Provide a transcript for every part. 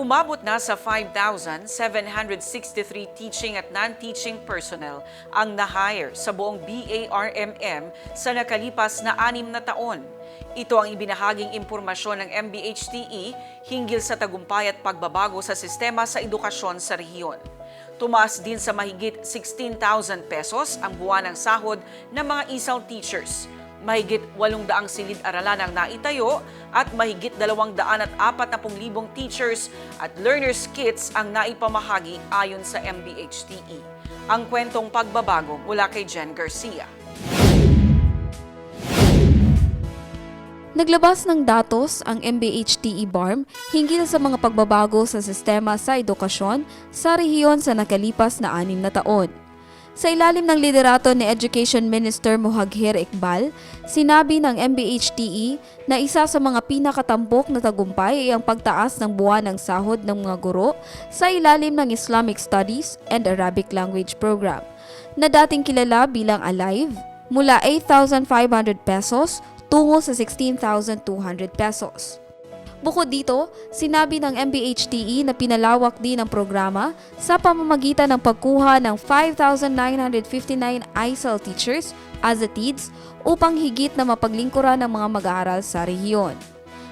Umabot na sa 5,763 teaching at non-teaching personnel ang na-hire sa buong BARMM sa nakalipas na anim na taon. Ito ang ibinahaging impormasyon ng MBHTE hinggil sa tagumpay at pagbabago sa sistema sa edukasyon sa rehiyon. Tumaas din sa mahigit 16,000 pesos ang buwan ng sahod ng mga ESAL teachers. Mahigit 800 silid-aralan ang naitayo at mahigit 240,000 teachers at learners kits ang naipamahagi ayon sa MBHTE. Ang kwentong pagbabago mula kay Jen Garcia. Naglabas ng datos ang MBHTE BARM hinggil sa mga pagbabago sa sistema sa edukasyon sa rehiyon sa nakalipas na anim na taon. Sa ilalim ng liderato ni Education Minister Muhaghir Iqbal, sinabi ng MBHTE na isa sa mga pinakatampok na tagumpay ay ang pagtaas ng buwan ng sahod ng mga guro sa ilalim ng Islamic Studies and Arabic Language Program, na dating kilala bilang ALIVE, mula 8,500 pesos tungo sa 16,200 pesos. Bukod dito, sinabi ng MBHTE E na pinalawak din ang programa sa pamamagitan ng pagkuha ng 5,959 ISL teachers as TEEDS upang higit na mapaglingkuran ng mga mag-aaral sa rehiyon.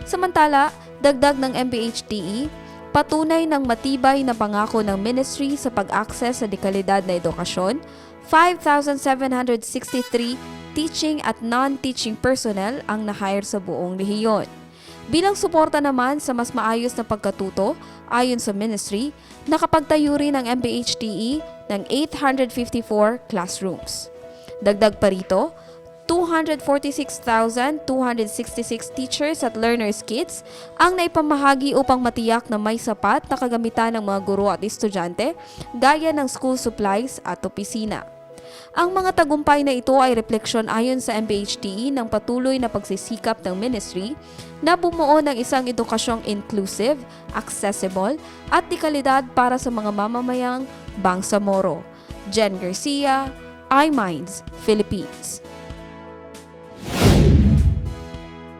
Samantala, dagdag ng MBHTE, E, patunay ng matibay na pangako ng ministry sa pag-access sa dekalidad na edukasyon, 5,763 teaching at non-teaching personnel ang na-hire sa buong rehiyon. Bilang suporta naman sa mas maayos na pagkatuto, ayon sa ministry, nakapagtayo rin ang MBHTE E ng 854 classrooms. Dagdag pa rito, 246,266 teachers at learners kits ang naipamahagi upang matiyak na may sapat na kagamitan ng mga guro at estudyante gaya ng school supplies at opisina. Ang mga tagumpay na ito ay refleksyon ayon sa MBHTE E ng patuloy na pagsisikap ng ministry na bumuo ng isang edukasyong inclusive, accessible at di kalidad para sa mga mamamayang Bangsamoro. Jen Garcia, iMinds, Philippines.